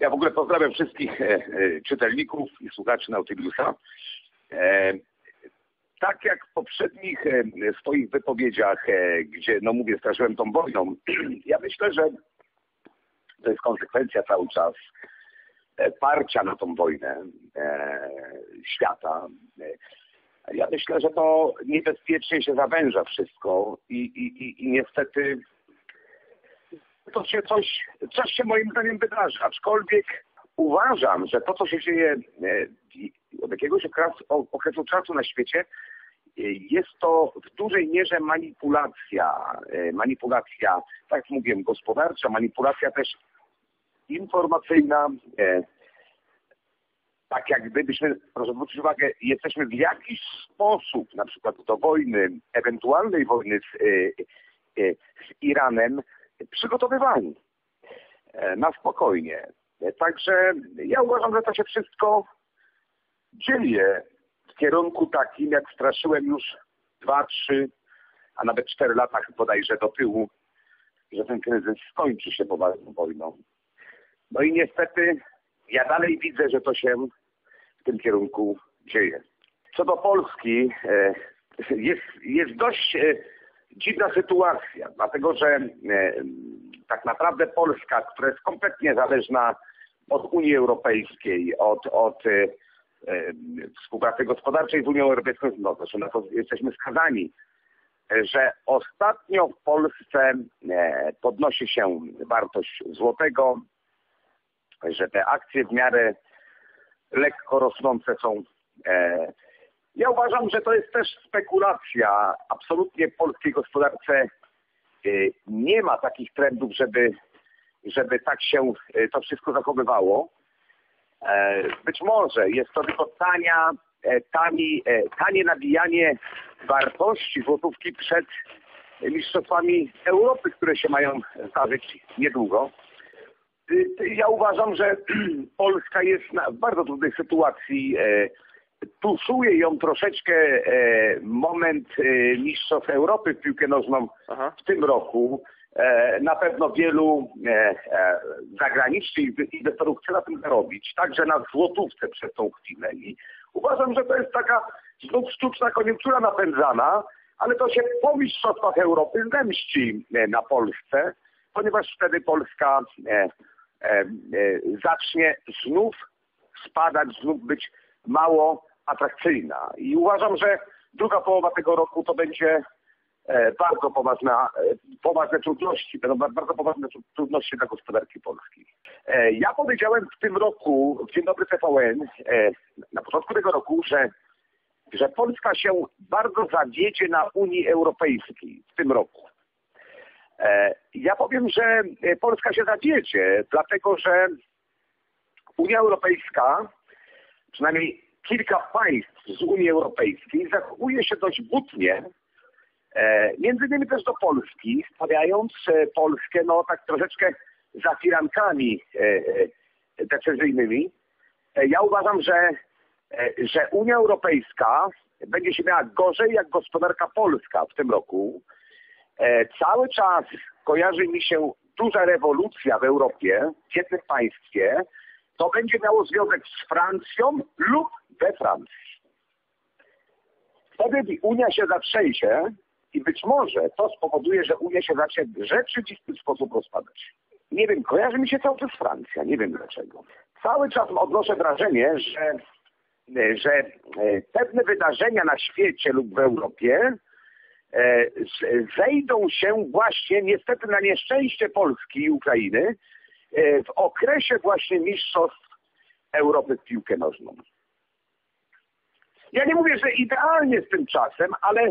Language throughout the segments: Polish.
Ja w ogóle pozdrawiam wszystkich e, e, czytelników i słuchaczy Nautiliusa. E, tak jak w poprzednich swoich wypowiedziach, gdzie, no mówię, straszyłem tą wojną, ja myślę, że to jest konsekwencja cały czas parcia na tą wojnę świata. Ja myślę, że to niebezpiecznie się zawęża wszystko i, i, i, i niestety to się coś, coś się moim zdaniem wydarzy. Aczkolwiek uważam, że to, co się dzieje e, od jakiegoś okresu, okresu czasu na świecie, e, jest to w dużej mierze manipulacja. e, Manipulacja, tak jak mówiłem, gospodarcza, manipulacja też informacyjna. Tak jak gdybyśmy, proszę zwrócić uwagę, jesteśmy w jakiś sposób, na przykład do wojny, ewentualnej wojny z, z Iranem, przygotowywani e, na spokojnie. E, Także ja uważam, że to się wszystko dzieje w kierunku takim, jak straszyłem już dwa, trzy, a nawet cztery lata bodajże do tyłu, że ten kryzys skończy się poważną wojną. No i niestety ja dalej widzę, że to się w tym kierunku dzieje. Co do Polski, e, jest, jest dość dziwna sytuacja, dlatego że e, tak naprawdę Polska, która jest kompletnie zależna od Unii Europejskiej, od, od e, e, współpracy gospodarczej z Unią Europejską, no na to jesteśmy skazani, że ostatnio w Polsce podnosi się wartość złotego, że te akcje w miarę lekko rosnące są. Ja uważam, że to jest też spekulacja. Absolutnie w polskiej gospodarce e, nie ma takich trendów, żeby, żeby tak się e, to wszystko zachowywało. E, Być może jest to tylko tania, e, tani, e, tanie nabijanie wartości złotówki przed mistrzostwami Europy, które się mają zdarzyć niedługo. Y, y, Ja uważam, że Polska jest w bardzo trudnej sytuacji. E, Tuszuje ją troszeczkę e, moment e, mistrzostw Europy w piłkę nożną Aha. w tym roku. E, Na pewno wielu e, e, zagranicznych inwestorów chce na tym zarobić, także na złotówce przez tą chwilę. I uważam, że to jest taka znów sztuczna koniunktura napędzana, ale to się po mistrzostwach Europy zemści e, na Polsce, ponieważ wtedy Polska zacznie znów spadać, znów być mało atrakcyjna. I uważam, że druga połowa tego roku to będzie e, bardzo poważna, e, poważne trudności, będą ba- bardzo poważne tru- trudności dla gospodarki polskiej. E, Ja powiedziałem w tym roku, w Dzień Dobry TVN, na początku tego roku, że, że Polska się bardzo zawiedzie na Unii Europejskiej w tym roku. Ja powiem, że Polska się zawiedzie, dlatego że Unia Europejska, przynajmniej kilka państw z Unii Europejskiej zachowuje się dość butnie, e, między innymi też do Polski, stawiając e, Polskę no tak troszeczkę za firankami e, decyzyjnymi. Ja uważam, że, że Unia Europejska będzie się miała gorzej jak gospodarka polska w tym roku. Cały czas kojarzy mi się duża rewolucja w Europie, w jednym państwie. To będzie miało związek z Francją lub we Francji. Wtedy Unia się zatrzęsie i być może to spowoduje, że Unia się zacznie w rzeczywisty sposób rozpadać. Nie wiem, kojarzy mi się cały czas Francja, nie wiem dlaczego. Cały czas odnoszę wrażenie, że, że e, pewne wydarzenia na świecie lub w Europie e, zejdą się właśnie niestety na nieszczęście Polski i Ukrainy e, w okresie właśnie mistrzostw Europy w piłkę nożną. Ja nie mówię, że idealnie z tym czasem, ale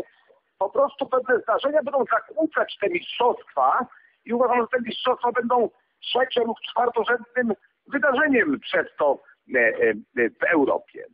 po prostu pewne zdarzenia będą zakłócać te mistrzostwa i uważam, że te mistrzostwa będą trzecim lub czwartorzędnym wydarzeniem przez to e, e, w Europie.